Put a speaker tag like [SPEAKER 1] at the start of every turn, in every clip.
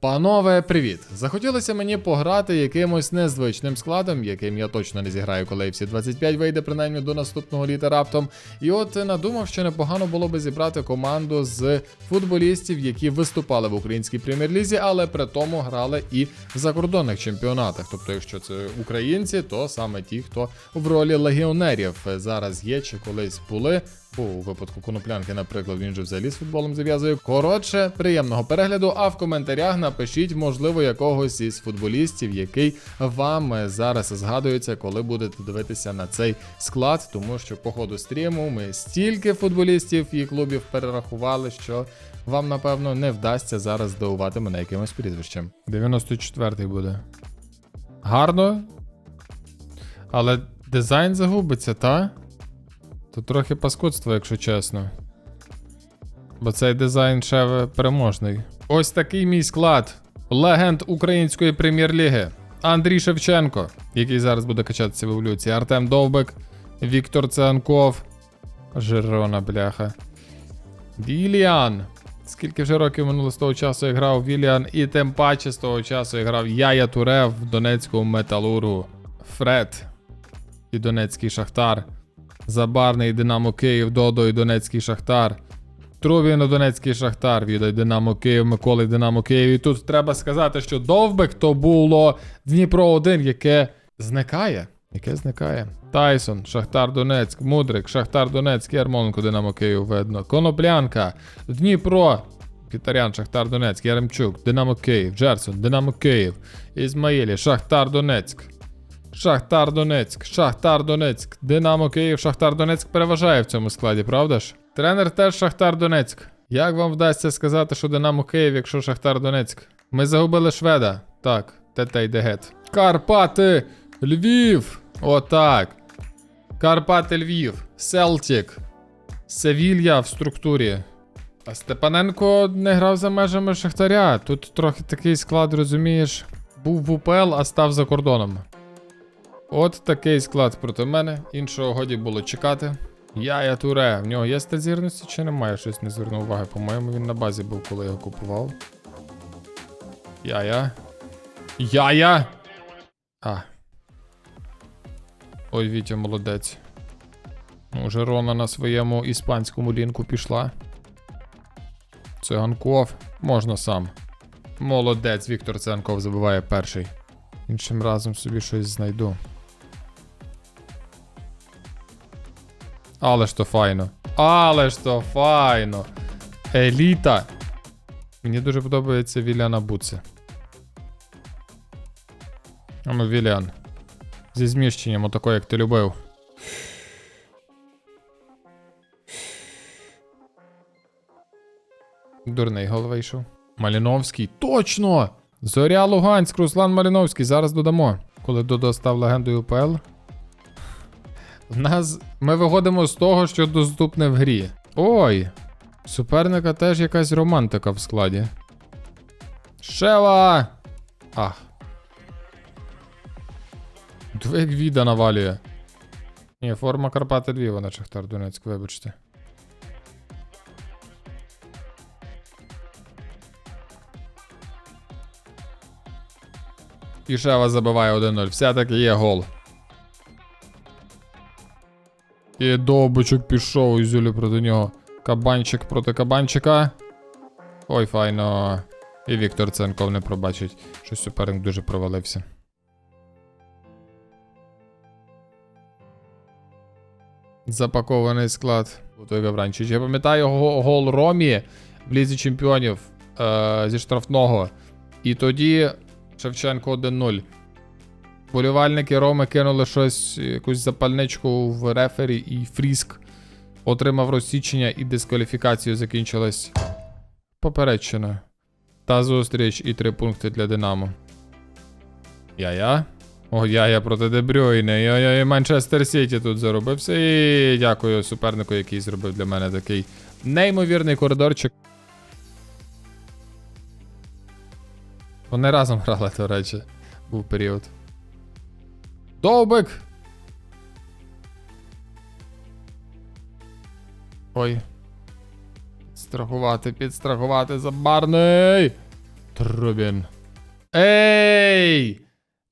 [SPEAKER 1] Панове, привіт! Захотілося мені пограти якимось незвичним складом, яким я точно не зіграю, коли FC 25 вийде принаймні до наступного літа раптом. І от надумав, що непогано було би зібрати команду з футболістів, які виступали в українській прем'єр-лізі, але при тому грали і в закордонних чемпіонатах. Тобто, якщо це українці, то саме ті, хто в ролі легіонерів зараз є чи колись були. Бо у випадку коноплянки, наприклад, він же взагалі з футболом зав'язує. Коротше, приємного перегляду. А в коментарях напишіть, можливо, якогось із футболістів, який вам е, зараз згадується, коли будете дивитися на цей склад. Тому що по ходу стріму ми стільки футболістів і клубів перерахували, що вам, напевно, не вдасться зараз здивувати мене якимось прізвищем. 94-й буде. Гарно. Але дизайн загубиться, та? Тут трохи паскудство, якщо чесно. Бо цей дизайн ще переможний. Ось такий мій склад. Легенд української прем'єр-ліги. Андрій Шевченко, який зараз буде качатися в еволюції. Артем Довбик, Віктор Цианков. Жирона, бляха. Віліан. Скільки вже років минуло з того часу я грав Віліан, і тим паче з того часу я грав Яя Туре в Донецькому металургу. Фред і Донецький Шахтар. Забарний Динамо Київ, Додо і Донецький Шахтар. Трубін Донецький Шахтар, відай Динамо Київ, Миколи Динамо Київ. І тут треба сказати, що Довбик то було Дніпро 1, яке зникає. Яке зникає. Тайсон, Шахтар Донецьк, Мудрик, Шахтар Донецьк, Ярмоленко, Динамо Київ, видно. Коноплянка, Дніпро, Китарян, Шахтар Донецьк, Яремчук, Динамо Київ, Джерсон, Динамо Київ, Ізмаїлі, Шахтар Донецьк. Шахтар Донецьк, Шахтар Донецьк, Динамо Київ, Шахтар Донецьк переважає в цьому складі, правда ж? Тренер теж Шахтар Донецьк. Як вам вдасться сказати, що Динамо Київ, якщо Шахтар Донецьк? Ми загубили шведа. Так, тете йде гет. Карпати! Львів! Отак. Карпати Львів. Селтік. Севілья в структурі. А Степаненко не грав за межами Шахтаря. Тут трохи такий склад, розумієш, був в УПЛ, а став за кордоном. От такий склад проти мене. Іншого годі було чекати. Яя Туре. В нього є стазірності чи немає? Щось не звернув уваги. По-моєму, він на базі був, коли його купував. Яя. Яя! А. Ой, Вітя, молодець. Ну, Уже Рона на своєму іспанському лінку пішла. Циганков. Можна сам. Молодець, Віктор Циганков забиває перший. Іншим разом собі щось знайду. Але ж то файно. Але ж то файно. Еліта. Мені дуже подобається Віліана Буце. А ну, Віліан. Зі зміщенням, отако, як ти любив. Дурний гол вийшов. Маліновський. Точно! Зоря Луганськ, Руслан Маліновський. Зараз додамо. Коли Додо став легендою УПЛ. В нас. Ми виходимо з того, що доступне в грі. Ой! Суперника теж якась романтика в складі. Шева! Ах. Диви, віда навалює. Ні, форма Карпати Львова на Шахтар Донецьк, вибачте. І Шева забиває 1-0. Все-таки є гол. І довбичок пішов і Зюлі проти нього. Кабанчик проти кабанчика. Ой, файно. І Віктор Ценков не пробачить, що суперник дуже провалився. Запакований склад. Той Гавранчич. Я пам'ятаю го- гол Ромі в Лізі Чемпіонів е- зі штрафного. І тоді Шевченко 1-0. Болівальники Роми кинули щось, якусь запальничку в рефері, і Фріск отримав розсічення і дискваліфікацію закінчилась попередчиною. Та зустріч і три пункти для Динамо. Я-я. О, я-я проти Дебрюйне. Йой-йой, Манчестер Сіті тут заробився. І дякую супернику, який зробив для мене такий неймовірний коридорчик. Вони разом грали, до речі, був період. Довбик! Ой. Страхувати, підстрахувати забарний. Трубін. Ей!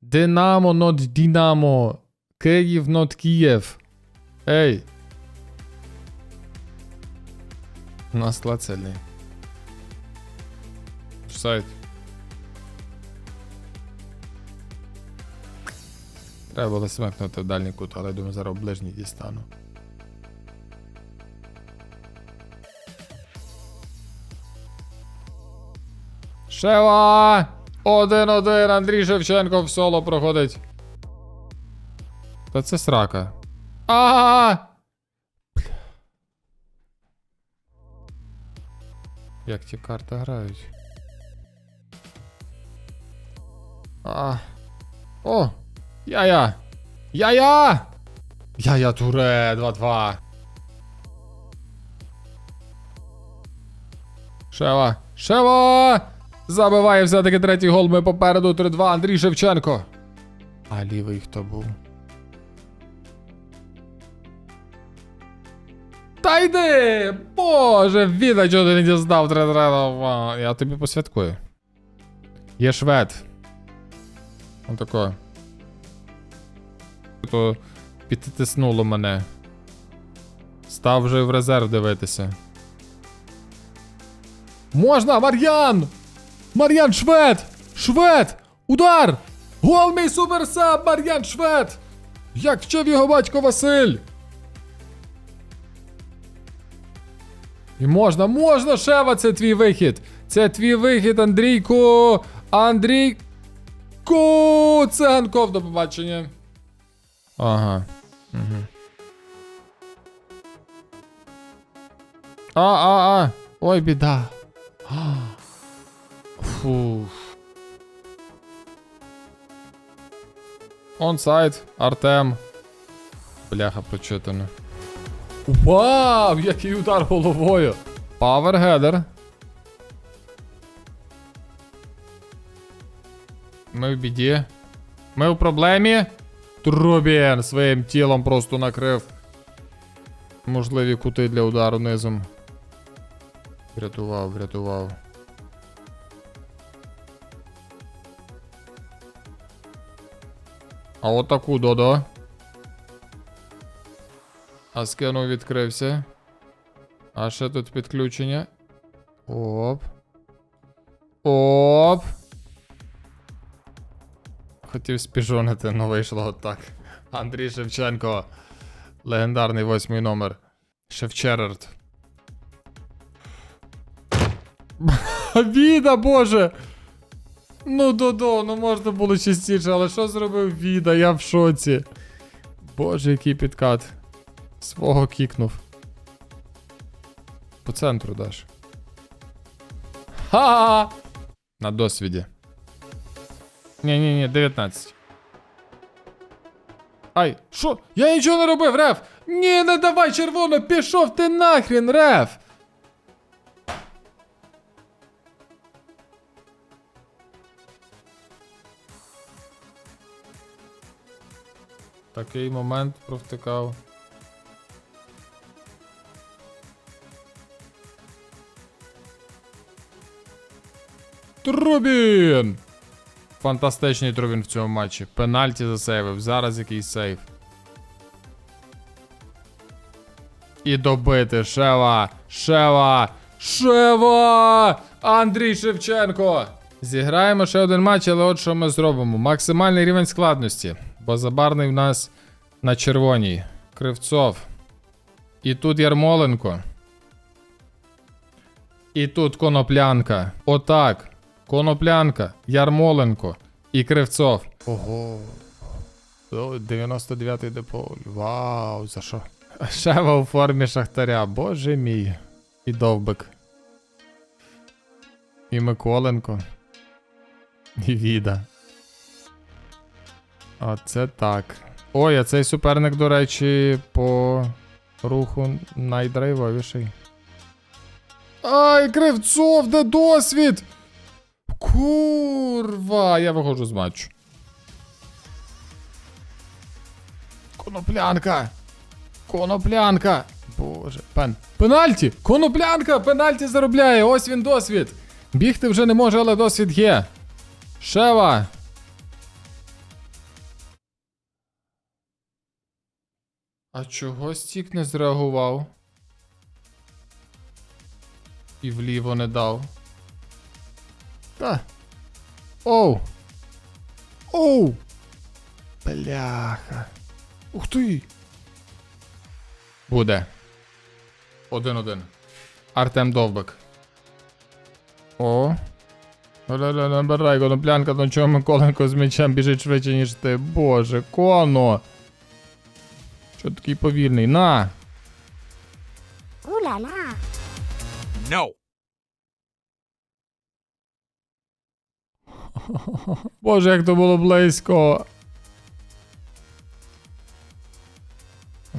[SPEAKER 1] Динамо not Динамо. Київ not Київ. Ей. Нас сильний. Сайт. Треба було смикнути в дальній кут, але думаю, зараз ближній дістану. Шева! Один-один, Андрій Шевченко в соло проходить. Та це срака. А! Як ті карти грають? А. О! Я-я! Я-я! Я-я туре 2-2. Шева! Шева! Забиває все-таки третій гол. Ми попереду 3-2. Андрій Шевченко. А лівий хто був? Та йди! Боже, віда, чого ти не дізнав 3-3. Я тобі посвяткую. Є швед. Отако. То підтиснуло мене. Став вже в резерв дивитися. Можна, Мар'ян! Мар'ян Швед! Швед! Удар! Гол мій суперсаб! Мар'ян Швед! Як вчив його батько Василь! І можна, можна, Шева, це твій вихід! Це твій вихід, Андрійку! Андрій... Куценков, до побачення. Ага. Угу. А, а, а. Ой, біда. А. Фух. Онсайд, Артем. Бляха прочитано. Вау, який удар головою. Павергедер. Ми в біді. Ми в проблемі. Трубін своїм тілом просто накрив. Можливі кути для удару низом. Врятував, врятував. А от таку додо. А скену відкрився. А ще тут підключення. Оп. Оп. Хотів спіжонити, але вийшло отак. Андрій Шевченко. Легендарний восьмий номер. Шевчерерд. Віда, боже! Ну, Додо, ну можна було частіше, але що зробив Віда? Я в шоці. Боже, який підкат. Свого кікнув. По центру даш. Ха! На досвіді. Ні-ні-ні, 19. Ай, що? Я нічого не робив, Реф! Ні, не давай червоно, пішов ти нахрін, Реф! Такий момент провтикав. Трубін! Фантастичний Трубін в цьому матчі. Пенальті засейвив. Зараз якийсь сейв. І добити. Шева! Шева! Шева! Андрій Шевченко! Зіграємо ще один матч, але от що ми зробимо. Максимальний рівень складності. Бо забарний в нас на червоній. Кривцов. І тут Ярмоленко. І тут Коноплянка. Отак. Коноплянка, Ярмоленко і Кривцов. Ого. 99-й депо. Вау, за що? Шева у формі Шахтаря. Боже мій. І Довбик. І Миколенко. І Віда. Оце так. Ой, а цей суперник, до речі, по руху найдрайвовіший. Ай, Кривцов, де досвід? Курва, я виходжу з матчу. Коноплянка. Коноплянка. Боже, пен. Пенальті! Коноплянка! Пенальті заробляє! Ось він досвід! Бігти вже не може, але досвід є. Шева. А чого стік не зреагував? І вліво не дав. Та. Оу. Оу. Бляха. Ух ти. Буде. Один-один. Артем Довбик. О. Ля-ля, набирай, коноплянка, до чого Миколенко з м'ячем біжить швидше, ніж ти. Боже, коно. Що такий повільний? На.
[SPEAKER 2] La.
[SPEAKER 3] No.
[SPEAKER 1] Боже, як то було близько.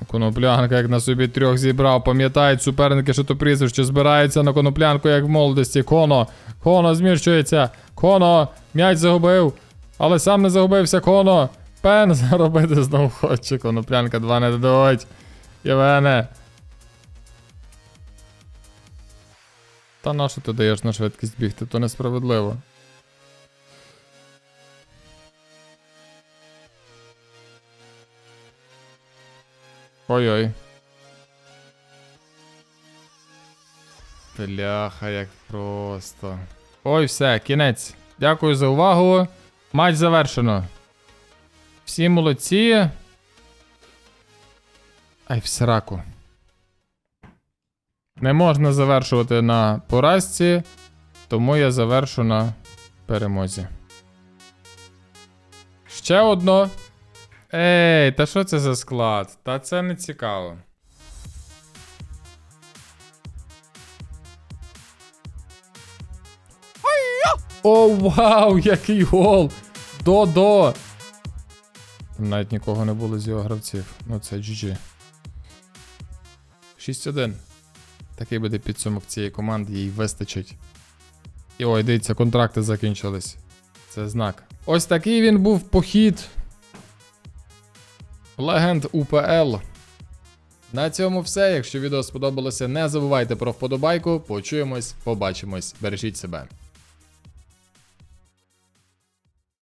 [SPEAKER 1] Коноплянка, як на собі трьох зібрав, пам'ятають суперники, що то прізвище збираються на коноплянку, як в молодості. Коно. Коно зміщується. Коно. М'яч загубив. Але сам не загубився. Коно. Пен заробити знову хоче. Коноплянка 2 не дадуть. Євене. Та на що ти даєш на швидкість бігти? То несправедливо. Ой-ой. Бляха, як просто. Ой, все, кінець. Дякую за увагу. Матч завершено. Всі молодці. Ай, в сраку. Не можна завершувати на поразці, тому я завершу на перемозі. Ще одно. Ей, та що це за склад? Та це не цікаво. О, вау, який гол! До-до! Там навіть нікого не було з його гравців. Ну це GG. 6-1. Такий буде підсумок цієї команди, їй вистачить. І ой, дивіться, контракти закінчились. Це знак. Ось такий він був похід. Легенд УПЛ. На цьому все. Якщо відео сподобалося, не забувайте про вподобайку. Почуємось, побачимось. Бережіть себе.